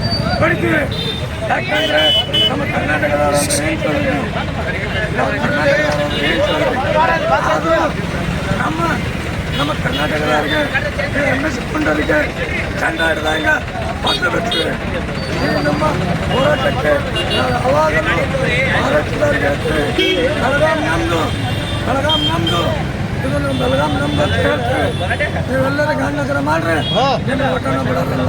ಶಬಾಷ್ ಯಾಕಂದರೆ ನಮ್ಮ ಕರ್ನಾಟಕದವರು ನಮ್ಮ ಅದು ನಮ್ಮ ನಮ್ಮ ಕರ್ನಾಟಕದವರಿಗೆ ಎಂ ಎಸ್ ಕೊಂಡವರಿಗೆ ಚಂದ ಹಿಡಿದಾಗ ಪತ್ರ ಬಿಡ್ತೀವಿ. ನಮ್ಮ ಹೋರಾಟಕ್ಕೆ ಅವಾಗ ಮಹಾರಾಷ್ಟ್ರದವ್ರಿಗೆ ಹೇಳ್ತೀವಿ ಬೆಳಗಾಂ ನಮ್ಮದು ಬೆಳಗಾಂ ನಮ್ಮದು ಇದು ನಮ್ಮ ಬೆಳಗಾಂ ನಮ್ದು ಅಂತ ಹೇಳ್ತೀವಿ. ನೀವೆಲ್ಲರೂ ಗಾಂಧಿನಗರ ಮಾಡ್ರಿ. ಒಟ್ಟನ ಬಿಡೋದಿಲ್ಲ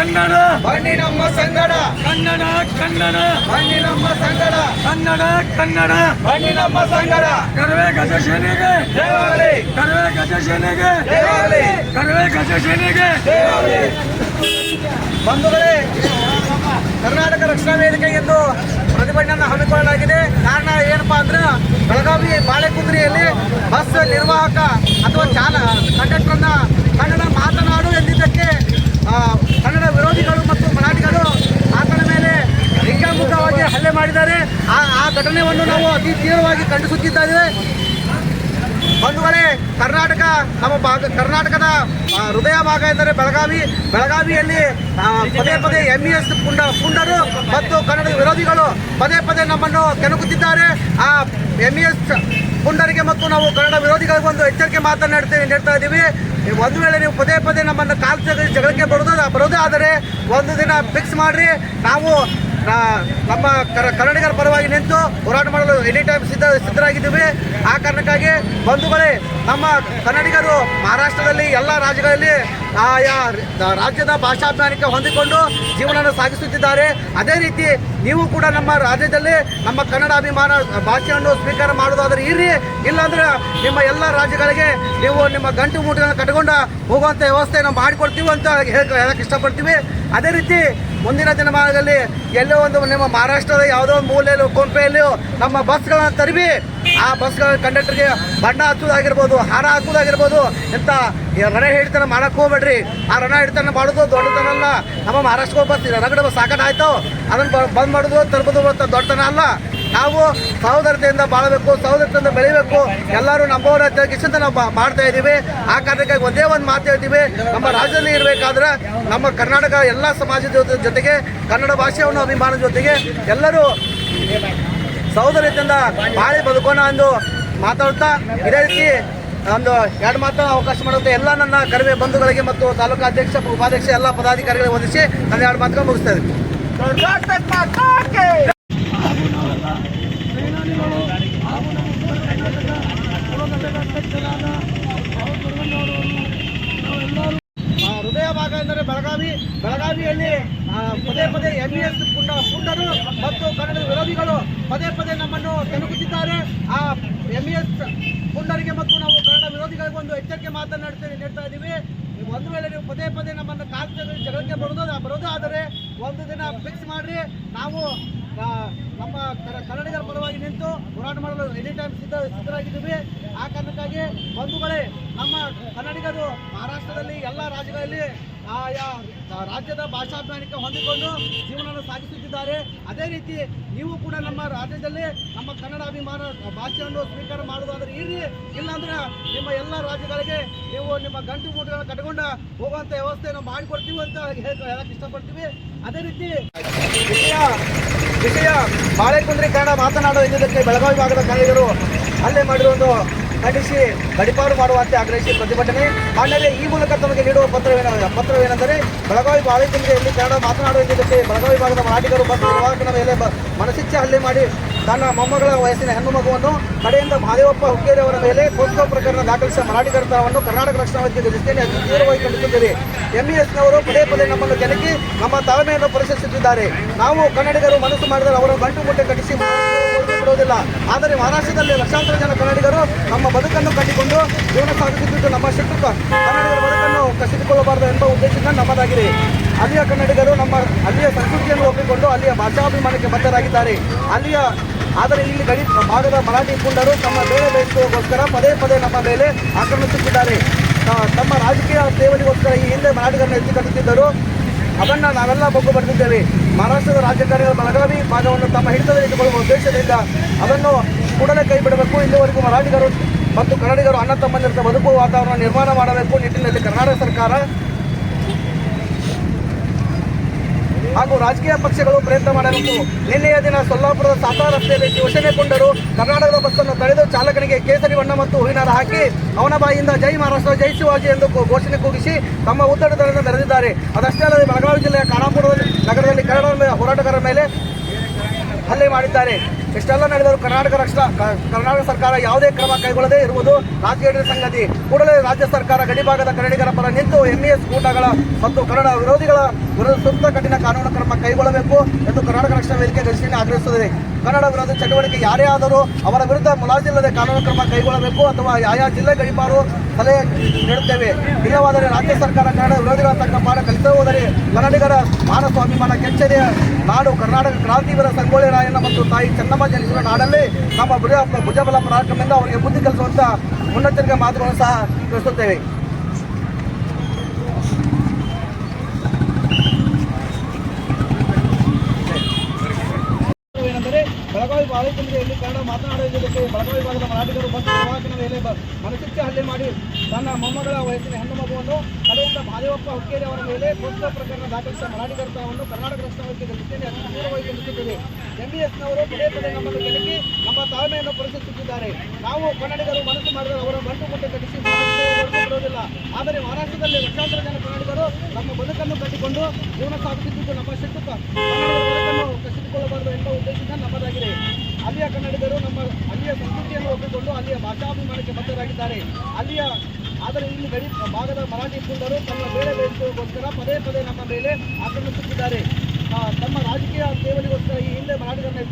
ಕನ್ನಡ. ಬನ್ನಿ ನಮ್ಮ ಸಂಗಡ. ಕನ್ನಡ ಕನ್ನಡ. ಬನ್ನಿ ನಮ್ಮ ಸಂಗಡ. ಕನ್ನಡ ಕನ್ನಡ. ಬನ್ನಿ ನಮ್ಮ ಸಂಗಡ. ಕರವೇ ಗಜ ಸೇನೆಗೆ. ದೇವಾಲಿ ಕರವೇ ಗಜ ಸೇನೆಗೆ. ದೇವಾಲಿ ಕರವೇ ಗಜ ಸೇನೆಗೆ. ದೇವಾಲಿ ಬಂಧುಗಳೇ ಕರ್ನಾಟಕ ರಕ್ಷಣಾ ವೇದಿಕೆ ಎಂದು ಪ್ರತಿಭಟನೆಯನ್ನು ಹಮ್ಮಿಕೊಳ್ಳಲಾಗಿದೆ. ಕಾರಣ ಏನಪ್ಪಾ ಅಂದ್ರೆ ಬೆಳಗಾವಿ ಬಾಳೆಕುಂದ್ರಿಯಲ್ಲಿ ಬಸ್ ನಿರ್ವಾಹಕ ಅಥವಾ ಚಾಲ ಕಂಡಕ್ಟರ್ನ ಕನ್ನಡ ಮಾತನಾಡು ಎಂದಿದ್ದಕ್ಕೆ ಆ, ಕನ್ನಡ ವಿರೋಧಿಗಳು ಮತ್ತು ಮರಾಠಿಗಳು ಆತನ ಮೇಲೆ ಹಿಗ್ಗಾಮುಗ್ಗವಾಗಿ ಹಲ್ಲೆ ಮಾಡಿದ್ದಾರೆ ಆ ಆ ಘಟನೆಯನ್ನು ನಾವು ಅತಿ ತೀವ್ರವಾಗಿ ಖಂಡಿಸುತ್ತಿದ್ದೇವೆ ಬಂಧುಗಳೇ ಕರ್ನಾಟಕ, ನಮ್ಮ ಭಾಗ, ಕರ್ನಾಟಕದ ಹೃದಯ ಭಾಗ ಎಂದರೆ ಬೆಳಗಾವಿ. ಬೆಳಗಾವಿಯಲ್ಲಿ ಪದೇ ಪದೇ ಎಂ ಇ ಎಸ್ ಪುಂಡ, ಪುಂಡರು ಮತ್ತು ಕನ್ನಡ ವಿರೋಧಿಗಳು ಪದೇ ಪದೇ ನಮ್ಮನ್ನು ಕೆಣಕುತ್ತಿದ್ದಾರೆ. ಆ ಎಂ ಇ ಎಸ್ ಪುಂಡರಿಗೆ ಮತ್ತು ನಾವು ಕನ್ನಡ ವಿರೋಧಿಗಳಿಗೂ ಒಂದು ಎಚ್ಚರಿಕೆ ಮಾತನಾಡ್ತೇವೆ ನೀಡ್ತಾ ಇದ್ದೀವಿ. ಒಂದು ವೇಳೆ ನೀವು ಪದೇ ಪದೇ ನಮ್ಮನ್ನು ಕಾಲ್ ಜಗಳ ಜಗಳಕ್ಕೆ ಬರೋದು ಬರೋದೇ ಆದರೆ ಒಂದು ದಿನ ಫಿಕ್ಸ್ ಮಾಡಿರಿ. ನಾವು ಆ, ನಮ್ಮ ಕನ್ನಡಿಗರ ಪರವಾಗಿ ನಿಂತು ಹೋರಾಟ ಮಾಡಲು ಎನಿ ಟೈಮ್ ಸಿದ್ಧ ಸಿದ್ಧರಾಗಿದ್ದೀವಿ. ಆ ಕಾರಣಕ್ಕಾಗಿ ಬಂಧುಗಳೇ ನಮ್ಮ ಕನ್ನಡಿಗರು ಮಹಾರಾಷ್ಟ್ರದಲ್ಲಿ ಎಲ್ಲ ರಾಜ್ಯಗಳಲ್ಲಿ ಆಯಾ ರಾಜ್ಯದ ಭಾಷಾಭಿಮಾನಕ್ಕೆ ಹೊಂದಿಕೊಂಡು ಜೀವನವನ್ನು ಸಾಗಿಸುತ್ತಿದ್ದಾರೆ. ಅದೇ ರೀತಿ ನೀವು ಕೂಡ ನಮ್ಮ ರಾಜ್ಯದಲ್ಲಿ ನಮ್ಮ ಕನ್ನಡ ಅಭಿಮಾನ ಭಾಷೆಯನ್ನು ಸ್ವೀಕಾರ ಮಾಡೋದಾದ್ರೆ ಇರ್ರಿ. ಇಲ್ಲಾಂದ್ರೆ ನಿಮ್ಮ ಎಲ್ಲ ರಾಜ್ಯಗಳಿಗೆ ನೀವು ನಿಮ್ಮ ಗಂಟು ಮೂಟೆಗಳನ್ನು ಕಟ್ಕೊಂಡು ಹೋಗುವಂಥ ವ್ಯವಸ್ಥೆಯನ್ನು ಮಾಡಿಕೊಡ್ತೀವಿ ಅಂತ ಹೇಳಕ್ ಹೇಳಕ್ಕೆ ಇಷ್ಟಪಡ್ತೀವಿ. ಅದೇ ರೀತಿ ಮುಂದಿನ ದಿನಮಾನದಲ್ಲಿ ಎಲ್ಲೋ ಒಂದು ನಿಮ್ಮ ಮಹಾರಾಷ್ಟ್ರದ ಯಾವುದೋ ಒಂದು ಮೂಲೆಯಲ್ಲೂ, ಕೊಂಪೆಯಲ್ಲಿ ನಮ್ಮ ಬಸ್ಗಳನ್ನು ತರಿವಿ. ಆ ಬಸ್ಗಳ ಕಂಡಕ್ಟರ್ಗೆ ಬಣ್ಣ ಹಚ್ಚೋದಾಗಿರ್ಬೋದು ಹಾರ ಹಾಕೋದಾಗಿರ್ಬೋದು ಇಂಥ ರಣ ಹಿಡಿತನ ಮಾಡಕ್ಕೆ ಹೋಗ್ಬೇಡ್ರಿ. ಆ ರಣ ಹಿಡಿತನ ಮಾಡೋದು ದೊಡ್ಡತನ ಅಲ್ಲ. ನಮ್ಮ ಮಹಾರಾಷ್ಟ್ರ ಬಸ್, ರಗಡ ಬಸ್ ಸಾಕಾಟ ಆಯ್ತು ಅದನ್ನು ಬಂದ್ ಮಾಡೋದು ತರ್ಬೋದು ಅಂತ ದೊಡ್ಡತನ ಅಲ್ಲ. ನಾವು ಸಹೋದರತೆಯಿಂದ ಬಾಳಬೇಕು, ಸಹೋದರತೆಯಿಂದ ಬೆಳಿಬೇಕು. ಎಲ್ಲರೂ ನಮ್ಮವರ ಅಂತ ನಾವು ಮಾಡ್ತಾ ಇದ್ದೀವಿ. ಆ ಕಾರಣಕ್ಕಾಗಿ ಒಂದೇ ಒಂದು ಮಾತು ಹೇಳ್ತೀವಿ. ನಮ್ಮ ರಾಜ್ಯದಲ್ಲಿ ಇರಬೇಕಾದ್ರೆ ನಮ್ಮ ಕರ್ನಾಟಕ ಎಲ್ಲ ಸಮಾಜದ ಜೊತೆ- ಜೊತೆಗೆ, ಕನ್ನಡ ಭಾಷೆಯನ್ನು ಅಭಿಮಾನದ ಜೊತೆಗೆ ಎಲ್ಲರೂ ಸಹೋದರತೆಯಿಂದ ಬಾಳಿ ಬದುಕೋಣ ಎಂದು ಮಾತಾಡ್ತಾ ಇದೇ ರೀತಿ ಒಂದು ಎರಡು ಮಾತು ಅವಕಾಶ ಮಾಡುತ್ತೆ ಎಲ್ಲ ನನ್ನ ಕಡಿಮೆ ಬಂಧುಗಳಿಗೆ ಮತ್ತು ತಾಲೂಕು ಅಧ್ಯಕ್ಷ, ಉಪಾಧ್ಯಕ್ಷ, ಎಲ್ಲ ಪದಾಧಿಕಾರಿಗಳಿಗೆ ವಂದಿಸಿ ನನ್ನ ಎರಡು ಮಾತುಗಳು ಮುಗಿಸ್ತಾ ಇದ್ದೀನಿ ಕರ್ನಾಟಕ ಮಾತಾಕೆ ಹಾಗೂ ನಾವೆಲ್ಲ ಸೇನಾನಿಗಳು ಹಾಗೂ ನಮ್ಮ ಉತ್ತರ ಕರ್ನಾಟಕ ಪೂರ್ವಘಟ್ಟದ ಅಧ್ಯಕ್ಷರಾದ ರಾಹುಲ್ ದುರ್ಗಣ್ಣವರವರು ನಾವೆಲ್ಲರೂ ಆ, ಹೃದಯ ಭಾಗ ಎಂದರೆ ಬೆಳಗಾವಿ ಬೆಳಗಾವಿಯಲ್ಲಿ ಪದೇ ಪದೇ ಎಂ ಇ ಎಸ್ ಪುಂಡ ಪುಂಡರು ಮತ್ತು ಕನ್ನಡ ವಿರೋಧಿಗಳು ಪದೇ ಪದೇ ನಮ್ಮನ್ನು ಕೆಣಕುತ್ತಿದ್ದಾರೆ ಆ ಎಂ ಇ ಎಸ್ ಪುಂಡರಿಗೆ ಮತ್ತು ನಾವು ಕನ್ನಡ ವಿರೋಧಿಗಳಿಗೆ ಒಂದು ಎಚ್ಚರಿಕೆ ಮಾತನಾಡ್ತೇವೆ ನೀಡ್ತಾ ಇದ್ದೀವಿ. ಒಂದು ವೇಳೆ ನೀವು ಪದೇ ಪದೇ ನಮ್ಮನ್ನು ಜಗಳ- ಜಗಳಕ್ಕೆ ಬರೋದು ಬರೋದು ಆದರೆ ಒಂದು ದಿನ ಫಿಕ್ಸ್ ಮಾಡಿ ನಾವು ನಮ್ಮ ಕನ್ನಡಿಗರ ಪರವಾಗಿ ನಿಂತು ಹೋರಾಟ ಮಾಡಲು ಎನಿ ಟೈಮ್ ಸಿದ್ಧ ಸಿದ್ಧರಾಗಿದ್ದೀವಿ. ಆ ಕಾರಣಕ್ಕಾಗಿ ಬಂಧುಗಳೇ, ನಮ್ಮ ಕನ್ನಡಿಗರು ಮಹಾರಾಷ್ಟ್ರದಲ್ಲಿ, ಎಲ್ಲ ರಾಜ್ಯಗಳಲ್ಲಿ ಆಯಾ ರಾಜ್ಯದ ಭಾಷಾಭಿಮಾನಕ್ಕೆ ಹೊಂದಿಕೊಂಡು ಜೀವನವನ್ನು ಸಾಗಿಸುತ್ತಿದ್ದಾರೆ. ಅದೇ ರೀತಿ ನೀವು ಕೂಡ ನಮ್ಮ ರಾಜ್ಯದಲ್ಲಿ ನಮ್ಮ ಕನ್ನಡ ಅಭಿಮಾನ ಭಾಷೆಯನ್ನು ಸ್ವೀಕಾರ ಮಾಡೋದಾದ್ರೆ ಇರ್ರಿ ಇಲ್ಲಾಂದ್ರೆ ನಿಮ್ಮ ಎಲ್ಲ ರಾಜ್ಯಗಳಿಗೆ ನೀವು ನಿಮ್ಮ ಗಂಟು ಮೂಟುಗಳನ್ನು ಕಟ್ಕೊಂಡು ಹೋಗುವಂಥ ವ್ಯವಸ್ಥೆಯನ್ನು ಮಾಡಿಕೊಡ್ತೀವಿ ಅಂತ ಹೇಳಕ್ಕೆ ಹೇಳಕ್ ಇಷ್ಟಪಡ್ತೀವಿ. ಅದೇ ರೀತಿ ವಿಷಯ ಬಾಳೆಕುಂದ್ರಿ ಕನ್ನಡ ಮಾತನಾಡುವ ಎಂಬುದಕ್ಕೆ ಬೆಳಗಾವಿ ಭಾಗದ ಕನ್ನಡಿಗರು ಹಲ್ಲೆ ಮಾಡಿರುವುದು ಖಂಡಿಸಿ ಗಡಿಪಾಡು ಮಾಡುವಂತೆ ಆಗ್ರಹಿಸಿ ಪ್ರತಿಭಟನೆ. ಆಮೇಲೆ ಈ ಮೂಲಕ ತಮಗೆ ನೀಡುವ ಪತ್ರವೇನ ಪತ್ರವೇನೆಂದರೆ, ಬೆಳಗಾವಿ ಬಾಳೆಕುಂದ್ರಿಯಲ್ಲಿ ಕನ್ನಡ ಮಾತನಾಡುವ ಜೊತೆ ಬೆಳಗಾವಿ ಭಾಗದ ಮರಾಠಿಗರು ಬಂದು ನಿರ್ವಾಹಕನ ಮೇಲೆ ಮನಸಿಚ್ಛೆ ಹಲ್ಲೆ ಮಾಡಿ ತನ್ನ ಮೊಮ್ಮಗಳ ವಯಸ್ಸಿನ ಹೆಣ್ಣು ಮಗುವನ್ನು ಕಡೆಯಿಂದ ಮಹದೇವಪ್ಪ ಹುಕ್ಕೇರಿ ಅವರ ಮೇಲೆ ಪೋಸ್ಕೋ ಪ್ರಕರಣ ದಾಖಲಿಸಿದ ಮರಾಠಿಗರತನವನ್ನು ಕರ್ನಾಟಕ ರಕ್ಷಣಾ ವೈದ್ಯ ದೃಷ್ಟಿಯಲ್ಲಿ ಅತಿ ತೀವ್ರವಾಗಿ ಖಂಡಿಸುತ್ತೇವೆ ಎಂಇಎಸ್ನವರು ಪದೇ ಪದೇ ನಮ್ಮನ್ನು ಕೆಣಕಿ ನಮ್ಮ ತಾಳ್ಮೆಯನ್ನು ಪರಿಶೀಲಿಸುತ್ತಿದ್ದಾರೆ. ನಾವು ಕನ್ನಡಿಗರು ಮನಸ್ಸು ಮಾಡಿದರೆ ಅವರ ಗಂಟು ಮುಟ್ಟೆ ಕಟ್ಟಿಸಿ ಬಿಡುವುದಿಲ್ಲ ಆದರೆ ಮಹಾರಾಷ್ಟ್ರದಲ್ಲಿ ಲಕ್ಷಾಂತರ ಜನ ಕನ್ನಡಿಗರು ನಮ್ಮ ಬದುಕನ್ನು ಕಟ್ಟಿಕೊಂಡು ಜೀವನ ಸಾಗಿಸುತ್ತಿದ್ದು ನಮ್ಮ ಶಕ್ತಿ ಕನ್ನಡಿಗರ ಬದುಕನ್ನು ಕಸಿದುಕೊಳ್ಳಬಾರದು ಎಂಬ ಉದ್ದೇಶದಿಂದ ನಮ್ಮದಾಗಿದೆ. ಅಲ್ಲಿಯ ಕನ್ನಡಿಗರು ನಮ್ಮ, ಅಲ್ಲಿಯ ಸಂಸ್ಕೃತಿಯನ್ನು ಒಪ್ಪಿಕೊಂಡು ಅಲ್ಲಿಯ ಭಾಷಾಭಿಮಾನಕ್ಕೆ ಬದ್ಧರಾಗಿದ್ದಾರೆ. ಅಲ್ಲಿಯ, ಆದರೆ ಇಲ್ಲಿ ಗಡಿ, ಭಾಗದ ಮರಾಠಿ ಪುಂಡರು ತಮ್ಮ ಬೇರೆ ಬೇಯಿಸುವಗೋಸ್ಕರ ಪದೇ ಪದೇ ನಮ್ಮ ಮೇಲೆ ಆಕ್ರಮಿಸುತ್ತಿದ್ದಾರೆ. ತಮ್ಮ ರಾಜಕೀಯ ಸೇವನೆಗೋಸ್ಕರ ಈ ಹಿಂದೆ ಮರಾಠಿಗರನ್ನು ಎತ್ತಿ ಕಟ್ಟುತ್ತಿದ್ದರು ಅದನ್ನು ನಾವೆಲ್ಲ ಬಗ್ಗು ಬರೆದಿದ್ದೇವೆ ಮಹಾರಾಷ್ಟ್ರದ ರಾಜಕಾರಣಿಗಳ ಬೆಳಗಾವಿ ಭಾಗವನ್ನು ತಮ್ಮ ಹಿಡಿತದಲ್ಲಿ ಇಟ್ಟುಕೊಳ್ಳುವ ಉದ್ದೇಶದಿಂದ ಅದನ್ನು ಕೂಡಲೇ ಕೈ ಬಿಡಬೇಕು. ಇಲ್ಲಿವರೆಗೂ ಮರಾಠಿಗರು ಮತ್ತು ಕನ್ನಡಿಗರು ಅಣ್ಣ ತಮ್ಮಂದಿರ ಬದುಕುವ ವಾತಾವರಣ ನಿರ್ಮಾಣ ಮಾಡಬೇಕು ನಿಟ್ಟಿನಲ್ಲಿ ಕರ್ನಾಟಕ ಸರ್ಕಾರ ಹಾಗೂ ರಾಜಕೀಯ ಪಕ್ಷಗಳು ಪ್ರಯತ್ನ ಮಾಡಬೇಕು. ನಿನ್ನೆಯ ದಿನ ಸೊಲ್ಲಾಪುರದ ಸಾತಾ ರಸ್ತೆಯಲ್ಲಿ ಕೊಂಡರು ಕರ್ನಾಟಕದ ಬಸ್ಸನ್ನು ತಡೆದು ಚಾಲಕನಿಗೆ ಕೇಸರಿ ಬಣ್ಣ ಮತ್ತು ಹೂವಿನಾರ ಹಾಕಿ ಅವನ ಬಾಯಿಯಿಂದ ಜೈ ಮಹಾರಾಷ್ಟ್ರ, ಜೈ ಶಿವಾಜಿ ಎಂದು ಘೋಷಣೆ ಕೂಗಿಸಿ ತಮ್ಮ ಉದ್ದಟತನದಿಂದ ಮೆರೆದಿದ್ದಾರೆ ಅದಷ್ಟೇ ಅಲ್ಲದೆ ಬೆಳಗಾವಿ ಜಿಲ್ಲೆಯ ಖಾನಾಪುರ ನಗರದಲ್ಲಿ ಕನ್ನಡ ಮೇ- ಹೋರಾಟಗಾರರ ಮೇಲೆ ಹಲ್ಲೆ ಮಾಡಿದ್ದಾರೆ. ಇಷ್ಟೆಲ್ಲ ನಡೆದರೂ ಕರ್ನಾಟಕ ರಕ್ಷಣಾ ಕರ್ನಾಟಕ ಸರ್ಕಾರ ಯಾವುದೇ ಕ್ರಮ ಕೈಗೊಳ್ಳದೇ ಇರುವುದು ರಾಜಕೀಯ ಸಂಗತಿ. ಕೂಡಲೇ ರಾಜ್ಯ ಸರ್ಕಾರ ಗಡಿಭಾಗದ ಕನ್ನಡಿಗರ ಪರ ನಿಂತು ಎಂಇಎಸ್ ಕೂಟಗಳ ಮತ್ತು ಕನ್ನಡ ವಿರೋಧಿಗಳ ವಿರುದ್ಧ ಸೂಕ್ತ ಕಠಿಣ ಕಾನೂನು ಕ್ರಮ ಕೈಗೊಳ್ಳಬೇಕು ಎಂದು ಕರ್ನಾಟಕ ರಕ್ಷಣಾ ವೇದಿಕೆ ಘೋಷಣೆ ಆಗ್ರಹಿಸುತ್ತದೆ. ಕನ್ನಡ ವಿರೋಧಿ ಚಟುವಟಿಕೆ ಯಾರೇ ಆದರೂ ಅವರ ವಿರುದ್ಧ ಮುಲಾಜಿಲ್ಲದೆ ಕಾನೂನು ಕ್ರಮ ಕೈಗೊಳ್ಳಬೇಕು ಅಥವಾ ಆಯಾ ಜಿಲ್ಲೆ ಗಡಿಪಾರು ಸಲಹೆ ನೀಡುತ್ತೇವೆ. ಇಲ್ಲವಾದರೆ ರಾಜ್ಯ ಸರ್ಕಾರ ಕನ್ನಡ ವಿರೋಧಿಗಳ ತಕ್ಕ ಪಾಠ ಕಲಿತೇ ಹೋದರೆ ಕನ್ನಡಿಗರ ಮಾನ ಸ್ವಾಭಿಮಾನ ಕೆಚ್ಚದೆಯ ನಾಡು ಕರ್ನಾಟಕ ಕ್ರಾಂತಿವೀರ ಸಂಗೊಳ್ಳಿ ರಾಯಣ್ಣ ಮತ್ತು ತಾಯಿ ಚೆನ್ನಮ್ಮ ಜನಿಸಿದ ನಾಡಲ್ಲಿ ನಮ್ಮ ಭುಜ ಭುಜಬಲ ಪರಾಕ್ರಮದಿಂದ ಅವರಿಗೆ ಬುದ್ಧಿ ಕಲಿಸುವಂತ ಮುನ್ನೆಚ್ಚರಿಕೆ ಮಾತುಗಳನ್ನು ಸಹ ತಿಳಿಸುತ್ತೇವೆ. ಬಾಳೆಕುಂದ್ರಿಯಲ್ಲಿ ಕನ್ನಡ ಮಾತನಾಡುವುದಕ್ಕೆ ಬೆಳಗಾವಿ ವಿಭಾಗದ ಮರಾಠಿಗರು ಬಸ್ ನಿರ್ವಾಹಕನ ಮೇಲೆ ಮನಸಿಚ್ಚೆ ಹಲ್ಲೆ ಮಾಡಿ ತನ್ನ ಮೊಮ್ಮಗಳ ವಯಸ್ಸಿನ ಹೆಣ್ಣು ಮಗುವನ್ನು ಕಡೆಯಿಂದ ಮಹಾದೇವಪ್ಪ ಹುಕ್ಕೇರಿ ಅವರ ಮೇಲೆ ಪೋಸ್ಕೋ ಪ್ರಕರಣ ದಾಖಲಿಸಿದ ಮರಾಠಿಗರ್ತವನ್ನು ಕರ್ನಾಟಕ ರಕ್ಷಣಾ ವೇದಿಕೆ ದೃಷ್ಟಿಯಲ್ಲಿ ಅತಿ ತೀವ್ರವಾಗಿ ಖಂಡಿಸುತ್ತದೆ ಎಂಬಿಎಸ್ನವರು ಪದೇ ಪದೇ ನಮ್ಮನ್ನು ಕೆಳಗಿ ನಮ್ಮ ತಾಳ್ಮೆಯನ್ನು ಪರಿಶೀಲಿಸುತ್ತಿದ್ದಾರೆ ನಾವು ಕನ್ನಡಿಗರು ಮನಸ್ಸು ಮಾಡಿದರೆ ಅವರ ಬಂಟು ಮುಟ್ಟೆ ಕಟ್ಟಿಸಿ ಬರುವುದಿಲ್ಲ ಆದರೆ ಮಹಾರಾಷ್ಟ್ರದಲ್ಲಿ ಲಕ್ಷಾಂತರ ಜನ ಕನ್ನಡಿಗರು ನಮ್ಮ ಬದುಕನ್ನು ಕಟ್ಟಿಕೊಂಡು ಜೀವನ ಸಾಗಿಸುತ್ತಿದ್ದು ನಮ್ಮ ಶಿಕ್ಷಕ ಕನ್ನಡಿಗರ ಬದುಕನ್ನು ಕಸಿದುಕೊಳ್ಳಬಾರದು ಎಂಬ ಉದ್ದೇಶದಿಂದ ನಮ್ಮದಾಗಿದೆ. ಅಲ್ಲಿಯ ಕನ್ನಡಿಗರು ನಮ್ಮ ಅಲ್ಲಿಯ ಸಂಸ್ಕೃತಿಯನ್ನು ಒಪ್ಪಿಕೊಂಡು ಅಲ್ಲಿಯ ಭಾಷಾಭಿಮಾನಕ್ಕೆ ಬದ್ಧರಾಗಿದ್ದಾರೆ. ಅಲ್ಲಿಯ ಆದರೆ ಇಲ್ಲಿ ಗಡಿ ಭಾಗದ ಮರಾಠಿ ಪುಂಡರು ತಮ್ಮ ಬೇಳೆ ಬೇಯಿಸುವಗೋಸ್ಕರ ಪದೇ ಪದೇ ನಮ್ಮ ಮೇಲೆ ಆಕ್ರಮಿಸುತ್ತಿದ್ದಾರೆ. ತಮ್ಮ ರಾಜಕೀಯ ಸೇವನೆಗೋಸ್ಕರ ಈ ಹಿಂದೆ ಮರಾಠಿಗರನ್ನ